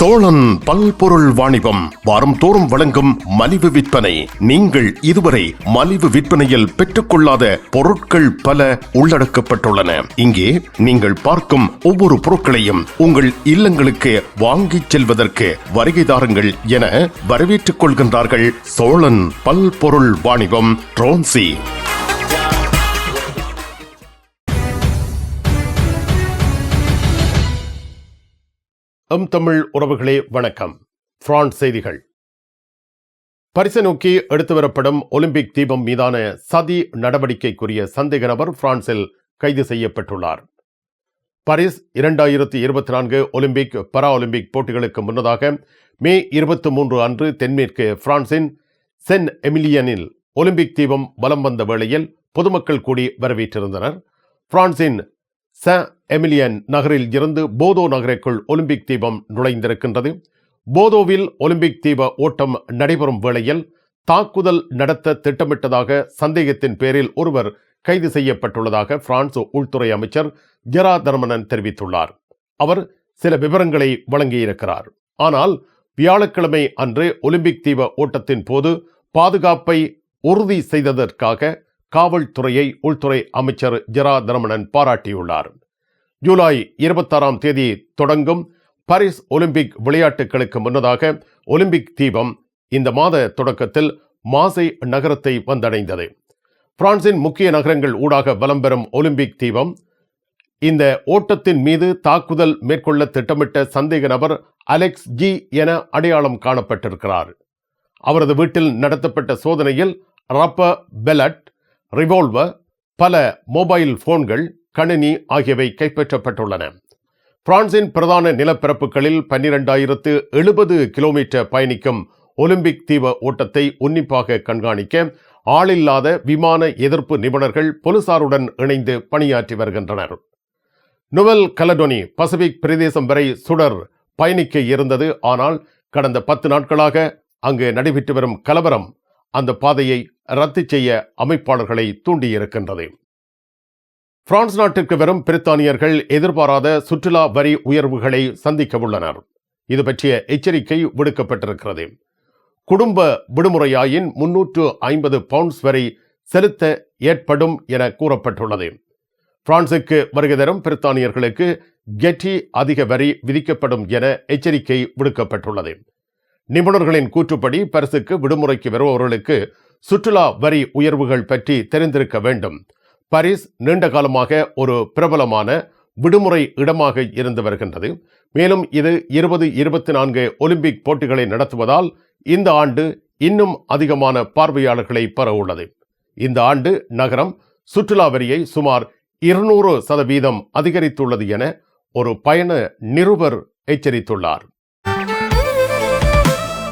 சோழன் பல்பொருள் வாணிபம் வாரம் தோறும் வழங்கும் மலிவு விற்பனை. நீங்கள் இதுவரை மலிவு விற்பனையில் பெற்றுக்கொள்ளாத பொருட்கள் பல உள்ளடக்கப்பட்டுள்ளன. இங்கே நீங்கள் பார்க்கும் ஒவ்வொரு பொருட்களையும் உங்கள் இல்லங்களுக்கு வாங்கிச் செல்வதற்கு வருகைதாரங்கள் என வரவேற்றுக் கொள்கின்றார்கள் சோழன் பல்பொருள் வாணிபம் ட்ரோன்சி. எம் தமிழ் உறவுகளே வணக்கம். பிரான்ஸ் செய்திகள். பரிசை நோக்கி எடுத்து வரப்படும் ஒலிம்பிக் தீபம் மீதான சதி நடவடிக்கைக்குரிய சந்தேக நபர் பிரான்சில் கைது செய்யப்பட்டுள்ளார். பாரிஸ் இரண்டாயிரத்தி இருபத்தி நான்கு ஒலிம்பிக் பரா ஒலிம்பிக் போட்டிகளுக்கு முன்னதாக மே இருபத்தி மூன்று அன்று தென்மேற்கு பிரான்சின் சென் எமிலியனில் ஒலிம்பிக் தீபம் வலம் வந்த வேளையில் பொதுமக்கள் கூடி வரவேற்றிருந்தனர். பிரான்சின் ச எமிலியன் நகரில் இருந்து போதோ நகருக்குள் ஒலிம்பிக் தீபம் நுழைந்திருக்கின்றது. போதோவில் ஒலிம்பிக் தீப ஓட்டம் நடைபெறும் வேளையில் தாக்குதல் நடத்த திட்டமிட்டதாக சந்தேகத்தின் பேரில் ஒருவர் கைது செய்யப்பட்டுள்ளதாக பிரான்ஸ் உள்துறை அமைச்சர் ஜெரா தர்மனன் தெரிவித்துள்ளார். அவர் சில விவரங்களை வழங்கியிருக்கிறார். ஆனால் வியாழக்கிழமை அன்று ஒலிம்பிக் தீப ஓட்டத்தின் போது பாதுகாப்பை உறுதி செய்ததற்காக காவல்துறையை உள்துறை அமைச்சர் ஜெரா தரமணன் பாராட்டியுள்ளார். ஜூலை இருபத்தாறாம் தேதி தொடங்கும் பாரிஸ் ஒலிம்பிக் விளையாட்டுகளுக்கு முன்னதாக ஒலிம்பிக் தீபம் இந்த மாத தொடக்கத்தில் மாசை நகரத்தை வந்தடைந்தது. பிரான்சின் முக்கிய நகரங்கள் ஊடாக வலம் பெறும் ஒலிம்பிக் தீபம். இந்த ஓட்டத்தின் மீது தாக்குதல் மேற்கொள்ள திட்டமிட்ட சந்தேக நபர் அலெக்ஸ் ஜி என அடையாளம் காணப்பட்டிருக்கிறார். அவரது வீட்டில் நடத்தப்பட்ட சோதனையில் ரப்ப பெலட் ரிவால்வர் பல மொபைல் போன்கள் கணினி ஆகியவை கைப்பற்றப்பட்டுள்ளன. பிரான்சின் பிரதான நிலப்பரப்புகளில் பன்னிரெண்டாயிரத்து எழுபது கிலோமீட்டர் பயணிக்கும் ஒலிம்பிக் தீவ ஓட்டத்தை உன்னிப்பாக கண்காணிக்க ஆளில்லாத விமான எதிர்ப்பு நிபுணர்கள் போலீசாருடன் இணைந்து பணியாற்றி வருகின்றனர். நுவல் கலடோனி பசிபிக் பிரதேசம் வரை சுடர் பயணிக்க இருந்தது. ஆனால் கடந்த பத்து நாட்களாக அங்கு நடைபெற்று வரும் கலவரம் அந்த பாதையை ரத்து செய்ய அமைப்பாளர்களை தூண்டியிருக்கின்றது. பிரான்ஸ் நாட்டிற்கு வரும் பிரித்தானியர்கள் எதிர்பாராத சுற்றுலா வரி உயர்வுகளை சந்திக்க உள்ளனர். இது பற்றிய எச்சரிக்கை விடுக்கப்பட்டிருக்கிறது. குடும்ப விடுமுறையாயின் முன்னூற்று ஐம்பது பவுண்ட்ஸ் வரை செலுத்த ஏற்படும் என கூறப்பட்டுள்ளது. பிரான்சுக்கு வருகை தரும் பிரித்தானியர்களுக்கு கெட்டி அதிக வரி விதிக்கப்படும் என எச்சரிக்கை விடுக்கப்பட்டுள்ளது. நிபுணர்களின் கூற்றுப்படி பரிசுக்கு விடுமுறைக்கு வருபவர்களுக்கு சுற்றுலா வரி உயர்வுகள் பற்றி தெரிந்திருக்க வேண்டும். பரிஸ் நீண்ட காலமாக ஒரு பிரபலமான விடுமுறை இடமாக இருந்து வருகின்றது. மேலும் இது இருபது இருபத்தி நான்கு ஒலிம்பிக் போட்டிகளை நடத்துவதால் இந்த ஆண்டு இன்னும் அதிகமான பார்வையாளர்களை பெற உள்ளது. இந்த ஆண்டு நகரம் சுற்றுலா வரியை சுமார் இருநூறு சதவீதம் அதிகரித்துள்ளது என ஒரு பயண நிருபர் எச்சரித்துள்ளார்.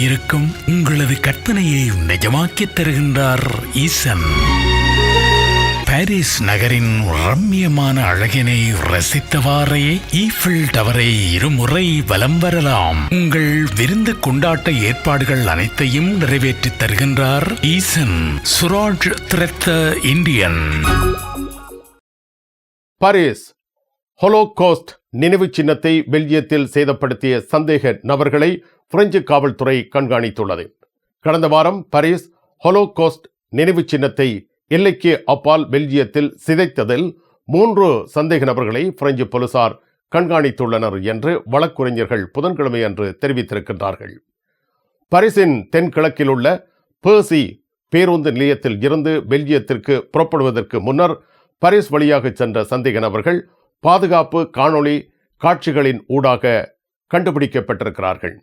இருக்கும் உங்களது கற்பனையை நிஜமாக்கித் தருகின்றார் ஈசன். பாரிஸ் நகரின் ரம்மியமான அழகினை ரசித்தவாறே ஈஃபில் டவரை இருமுறை வலம் வரலாம். உங்கள் விருந்து கொண்டாட்ட ஏற்பாடுகள் அனைத்தையும் நிறைவேற்றித் தருகின்றார் ஈசன் சுராஜ் திரத்த இந்தியன். பாரிஸ் ஹொலோகோஸ்ட் நினைவு சின்னத்தை பெல்ஜியத்தில் சேதப்படுத்திய சந்தேக நபர்களை பிரெஞ்சு காவல்துறை கண்காணித்துள்ளது. கடந்த வாரம் பாரிஸ் ஹொலோகோஸ்ட் நினைவு சின்னத்தை எல்லைக்கு அப்பால் பெல்ஜியத்தில் சிதைத்ததில் மூன்று சந்தேக நபர்களை பிரெஞ்சு போலீசார் கண்காணித்துள்ளனர் என்று வழக்குரைஞர்கள் புதன்கிழமை அன்று தெரிவித்திருக்கின்றார்கள். பரிசின் தென்கிழக்கில் உள்ள பேர்சி பேருந்து நிலையத்தில் இருந்து பெல்ஜியத்திற்கு புறப்படுவதற்கு முன்னர் பரிஸ் வழியாக சென்ற சந்தேக நபர்கள் பாதுகாப்பு காணொளி காட்சிகளின் ஊடாக கண்டுபிடிக்கப்பட்டிருக்கிறார்கள்.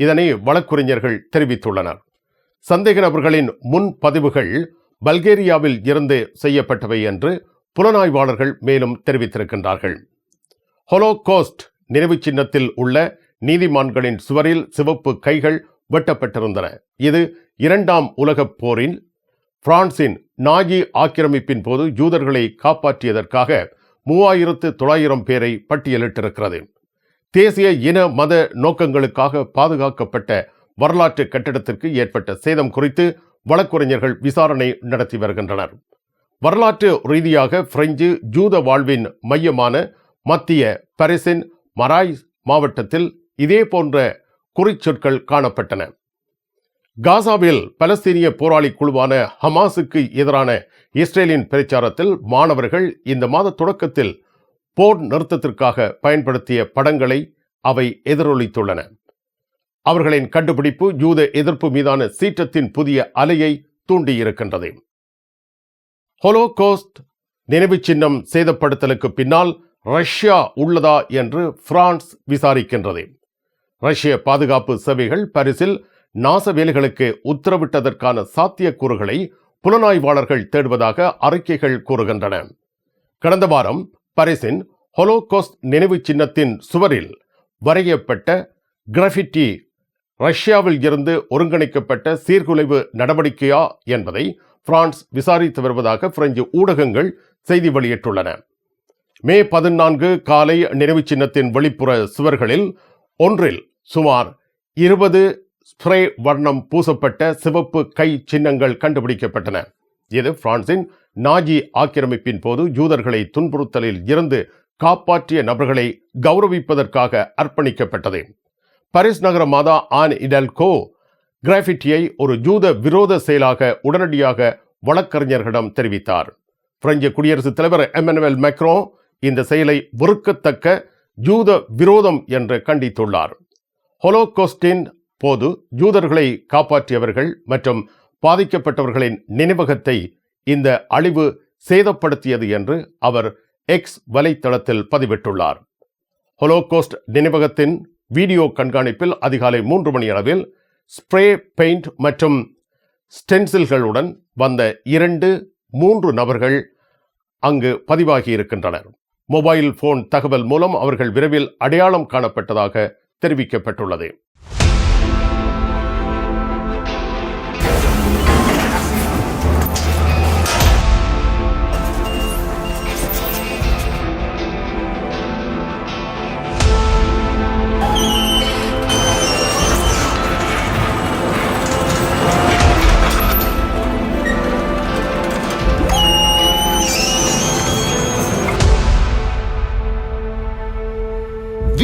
இதனை வழக்குரைஞர்கள் தெரிவித்துள்ளனர். சந்தேக நபர்களின் முன் பதிவுகள் பல்கேரியாவில் இருந்து செய்யப்பட்டவை என்று புலனாய்வாளர்கள் மேலும் தெரிவித்திருக்கின்றார்கள். ஹொலோகோஸ்ட் நினைவு சின்னத்தில் உள்ள நீதிமான்களின் சுவரில் சிவப்பு கைகள் வெட்டப்பட்டிருந்தன. இது இரண்டாம் உலகப் போரில் பிரான்சின் நாகி ஆக்கிரமிப்பின் போது யூதர்களை காப்பாற்றியதற்காக மூவாயிரத்து தொள்ளாயிரம் பேரை பட்டியலிட்டிருக்கிறது. தேசிய இன மத நோக்கங்களுக்காக பாதுகாக்கப்பட்ட வரலாற்று கட்டிடத்திற்கு ஏற்பட்ட சேதம் குறித்து வழக்குரைஞர்கள் விசாரணை நடத்தி வருகின்றனர். வரலாற்று ரீதியாக பிரெஞ்சு ஜூத வாழ்வின் மையமான மத்திய பரிசின் மராய் மாவட்டத்தில் இதே போன்ற குறிச்சொற்கள் காணப்பட்டன. காசாவில் பலஸ்தீனிய போராளி குழுவான ஹமாஸுக்கு எதிரான இஸ்ரேலின் பிரச்சாரத்தில் மாணவர்கள் இந்த மாத தொடக்கத்தில் போர் நிறுத்தத்திற்காக பயன்படுத்திய படங்களை அவை எதிரொலித்துள்ளன. அவர்களின் கண்டுபிடிப்பு யூத எதிர்ப்பு மீதான சீற்றத்தின் புதிய அலையை தூண்டியிருக்கின்றது. ஹொலோகோஸ்ட் நினைவு சின்னம் சேதப்படுத்தலுக்கு பின்னால் ரஷ்யா உள்ளதா என்று பிரான்ஸ் விசாரிக்கின்றது. ரஷ்ய பாதுகாப்பு சேவைகள் பரிசில் நாச வேலைகளுக்கு உத்தரவிட்டதற்கான சாத்தியக்கூறுகளை புலனாய்வாளர்கள் தேடுவதாக அறிக்கைகள் கூறுகின்றன. கடந்த வாரம் பரிசின் ஹொலோகோஸ்ட் நினைவு சின்னத்தின் சுவரில் வரையப்பட்ட கிராஃபிட்டி ரஷ்யாவில் இருந்து ஒருங்கிணைக்கப்பட்ட சீர்குலைவு நடவடிக்கையா என்பதை பிரான்ஸ் விசாரித்து வருவதாக பிரெஞ்சு ஊடகங்கள் செய்தி வெளியிட்டுள்ளன. மே பதினான்கு காலை நினைவு சின்னத்தின் வெளிப்புற சுவர்களில் ஒன்றில் சுமார் இருபது ஸ்ப்ரே வர்ணம் பூசப்பட்ட சிவப்பு கை சின்னங்கள் கண்டுபிடிக்கப்பட்டன. இது பிரான்சின் நாஜி ஆக்கிரமிப்பின் போது யூதர்களை துன்புறுத்தலில் இருந்து காப்பாற்றிய நபர்களை கௌரவிப்பதற்காக அர்ப்பணிக்கப்பட்டது. பாரிஸ் நகர மாதா ஆன் இடல்கோ கிராஃபிட்டியை ஒரு ஜூத விரோத செயலாக உடனடியாக வழக்கறிஞர்களிடம் தெரிவித்தார். பிரெஞ்சு குடியரசுத் தலைவர் எமனுவல் மெக்ரோ இந்த செயலை வெறுக்கத்தக்க ஜூத விரோதம் என்று கண்டித்துள்ளார். ஹொலோகோஸ்டின் போது யூதர்களை காப்பாற்றியவர்கள் மற்றும் பாதிக்கப்பட்டவர்களின் நினைவகத்தை இந்த அழிவு சேதப்படுத்தியது என்று அவர் எக்ஸ் வலைத்தளத்தில் பதிவிட்டுள்ளார். ஹொலோகோஸ்ட் நினைவகத்தின் வீடியோ கண்காணிப்பில் அதிகாலை மூன்று மணி அளவில் ஸ்ப்ரே பெயிண்ட் மற்றும் ஸ்டென்சில்களுடன் வந்த இரண்டு மூன்று நபர்கள் அங்கு பதிவாகி இருக்கின்றனர் மொபைல் போன் தகவல் மூலம் அவர்கள் விரைவில் அடையாளம் காணப்பட்டதாக தெரிவிக்கப்பட்டுள்ளது.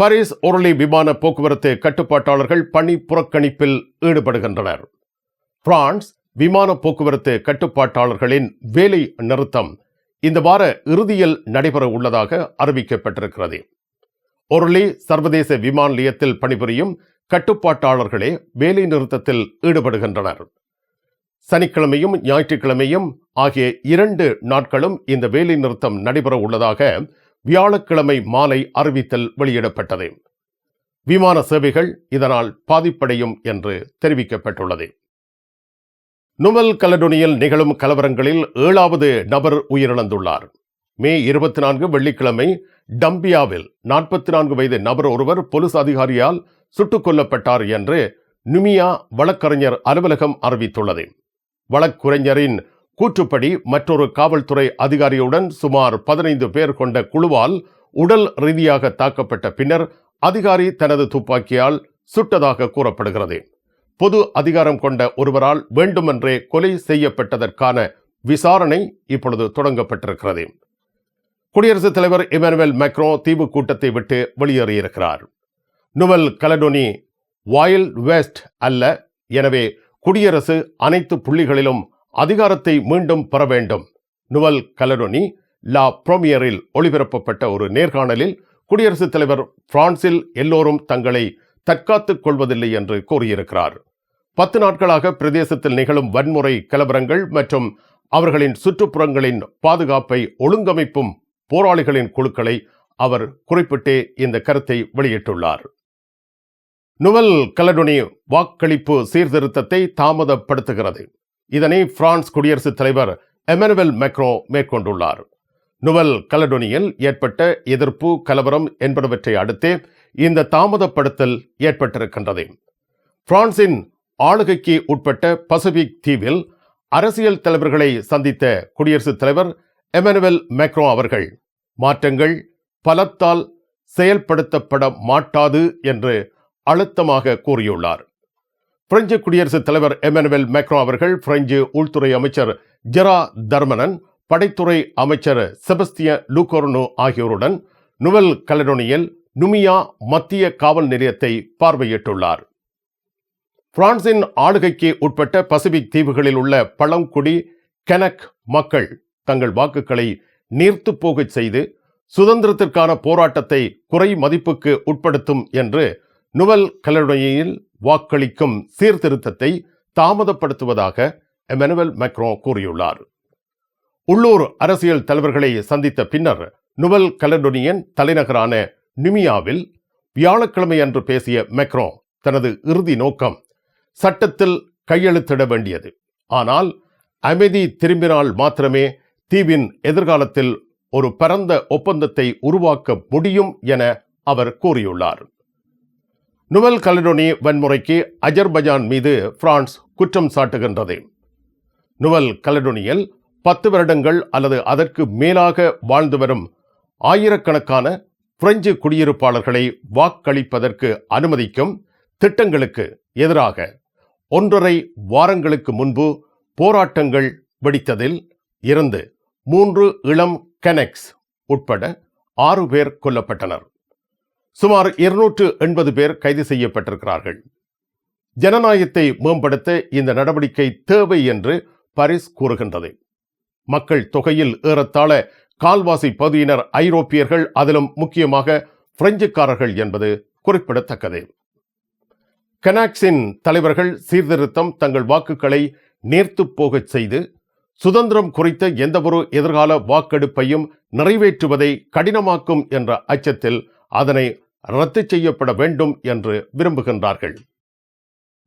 பாரிஸ் ஒருளி விமான போக்குவரத்து கட்டுப்பாட்டாளர்கள் பணி புறக்கணிப்பில் ஈடுபடுகின்றனர். பிரான்ஸ் விமான போக்குவரத்து கட்டுப்பாட்டாளர்களின் வேலை நிறுத்தம் இந்த வார இறுதியில் நடைபெற உள்ளதாக அறிவிக்கப்பட்டிருக்கிறது. ஒருளி சர்வதேச விமான நிலையத்தில் பணிபுரியும் கட்டுப்பாட்டாளர்களே வேலை நிறுத்தத்தில் ஈடுபடுகின்றனர். சனிக்கிழமையும் ஞாயிற்றுக்கிழமையும் ஆகிய இரண்டு நாட்களும் இந்த வேலை நிறுத்தம் நடைபெற உள்ளதாக வியாழக்கிழமை மாலை அறிவித்தல் வெளியிடப்பட்டது. விமான சேவைகள் இதனால் பாதிப்படையும் என்று தெரிவிக்கப்பட்டுள்ளது. நுவல் கலடோனியில் நிகழும் கலவரங்களில் ஏழாவது நபர் உயிரிழந்துள்ளார். மே இருபத்தி நான்கு வெள்ளிக்கிழமை டம்பியாவில் நாற்பத்தி நான்கு வயது நபர் ஒருவர் போலீஸ் அதிகாரியால் சுட்டுக் கொல்லப்பட்டார் என்று நுமியா வழக்கறிஞர் அலுவலகம் அறிவித்துள்ளது. வழக்குரைஞரின் கூற்றுப்படி மற்றொரு காவல்துறை அதிகாரியுடன் சுமார் பதினைந்து பேர் கொண்ட குழுவால் உடல் ரீதியாக தாக்கப்பட்ட பின்னர் அதிகாரி தனது துப்பாக்கியால் சுட்டதாக கூறப்படுகிறது. பொது அதிகாரம் கொண்ட ஒருவரால் வேண்டுமென்றே கொலை செய்யப்பட்டதற்கான விசாரணை இப்பொழுது தொடங்கப்பட்டிருக்கிறது. குடியரசுத் தலைவர் இமானுவேல் மேக்ரோ தீவு கூட்டத்தை விட்டு வெளியேறியிருக்கிறார். நுவல் கலடோனி வாயில் வெஸ்ட் அல்ல எனவே குடியரசு அனைத்து புள்ளிகளிலும் அதிகாரத்தை மீண்டும் பெற வேண்டும். நுவல் கலடோனி லா புரோமியரில் ஒளிபரப்பப்பட்ட ஒரு நேர்காணலில் குடியரசுத் தலைவர் பிரான்சில் எல்லோரும் தங்களை தற்காத்துக் கொள்வதில்லை என்று கூறியிருக்கிறார். பத்து நாட்களாக பிரதேசத்தில் நிகழும் வன்முறை கலவரங்கள் மற்றும் அவர்களின் சுற்றுப்புறங்களின் பாதுகாப்பை ஒழுங்கமைப்பும் போராளிகளின் குழுக்களை அவர் குறிப்பிட்டே இந்த கருத்தை வெளியிட்டுள்ளார். நுவல் கலடுனி வாக்களிப்பு சீர்திருத்தத்தை தாமதப்படுத்துகிறது. இதனை பிரான்ஸ் குடியரசுத் தலைவர் எமனுவல் மேக்ரோ மேற்கொண்டுள்ளார். நுவல் கலடோனியில் ஏற்பட்ட எதிர்ப்பு கலவரம் என்பனவற்றை அடுத்தே இந்த தாமதப்படுத்தல் ஏற்பட்டிருக்கின்றது. பிரான்சின் ஆளுகைக்கு உட்பட்ட பசிபிக் தீவில் அரசியல் தலைவர்களை சந்தித்த குடியரசுத் தலைவர் எமனுவல் மேக்ரோ அவர்கள் மாற்றங்கள் பலத்தால் செயல்படுத்தப்பட மாட்டாது என்று அழுத்தமாக கூறியுள்ளார். பிரெஞ்சு குடியரசுத் தலைவர் எமனுவேல் மேக்ரோ அவர்கள் பிரெஞ்சு உள்துறை அமைச்சர் ஜெரா தர்மனன் படைத்துறை அமைச்சர் செபஸ்திய லூகோர்னு ஆகியோருடன் நுவல் கலடோனியில் நுமியா மத்திய காவல் நிலையத்தை பார்வையிட்டுள்ளார். பிரான்சின் ஆளுகைக்கு உட்பட்ட பசிபிக் தீவுகளில் உள்ள பழங்குடி கெனக் மக்கள் தங்கள் வாக்குகளை நீர்த்து போகச் செய்து சுதந்திரத்திற்கான போராட்டத்தை குறை மதிப்புக்கு உட்படுத்தும் என்று நுவல் கலடோனியில் வாக்களிக்கும் சீர்திருத்தத்தை தாமதப்படுத்துவதாக எமனுவல் மெக்ரோ கூறியுள்ளார். உள்ளூர் அரசியல் தலைவர்களை சந்தித்த பின்னர் நுவல் கலடோனியன் தலைநகரான நிமியாவில் வியாழக்கிழமை அன்று பேசிய மெக்ரோ தனது இறுதி நோக்கம் சட்டத்தில் கையெழுத்திட வேண்டியது. ஆனால் அமைதி திரும்பினால் மாத்திரமே தீவின் எதிர்காலத்தில் ஒரு பரந்த ஒப்பந்தத்தை உருவாக்க முடியும் என அவர் கூறியுள்ளார். நுவல் கலடோனி வன்முறைக்கு அஜர்பஜான் மீது பிரான்ஸ் குற்றம் சாட்டுகின்றது. நுவல் கலடோனியில் பத்து வருடங்கள் அல்லது அதற்கு மேலாக வாழ்ந்து வரும் ஆயிரக்கணக்கான பிரெஞ்சு குடியிருப்பாளர்களை வாக்களிப்பதற்கு அனுமதிக்கும் திட்டங்களுக்கு எதிராக ஒன்றரை வாரங்களுக்கு முன்பு போராட்டங்கள் வெடித்ததில் இருந்து மூன்று இளம் கெனெக்ஸ் உட்பட ஆறு பேர் கொல்லப்பட்டனர். சுமார் இருநூற்று எண்பது பேர் கைது செய்யப்பட்டிருக்கிறார்கள். ஜனநாயகத்தை மேம்படுத்த இந்த நடவடிக்கை தேவை என்று பாரிஸ் கூறுகின்றது. மக்கள் தொகையில் ஏறத்தாழ கால்வாசி பகுதியினர் ஐரோப்பியர்கள் அதிலும் முக்கியமாக பிரெஞ்சுக்காரர்கள் என்பது குறிப்பிடத்தக்கது. கனாக்ஸின் தலைவர்கள் சீர்திருத்தம் தங்கள் வாக்குகளை நேர்த்து போகச் செய்து சுதந்திரம் குறித்த எந்தவொரு எதிர்கால வாக்கெடுப்பையும் நிறைவேற்றுவதை கடினமாக்கும் என்ற அச்சத்தில் அதனை ரத்து செய்யப்பட வேண்டும் என்று விரும்புகின்றார்கள்.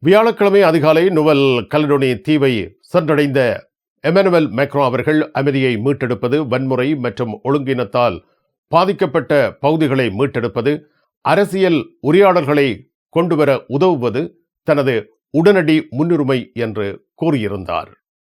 வியாழக்கிழமை அதிகாலை நுவல் கலடோனி தீவை சென்றடைந்த எமனுவல் மேக்ரோ அவர்கள் அமைதியை மீட்டெடுப்பது வன்முறை மற்றும் ஒழுங்கினத்தால் பாதிக்கப்பட்ட பகுதிகளை மீட்டெடுப்பது அரசியல் உரையாடல்களை கொண்டுவர உதவுவது தனது உடனடி முன்னுரிமை என்று கூறியிருந்தார்.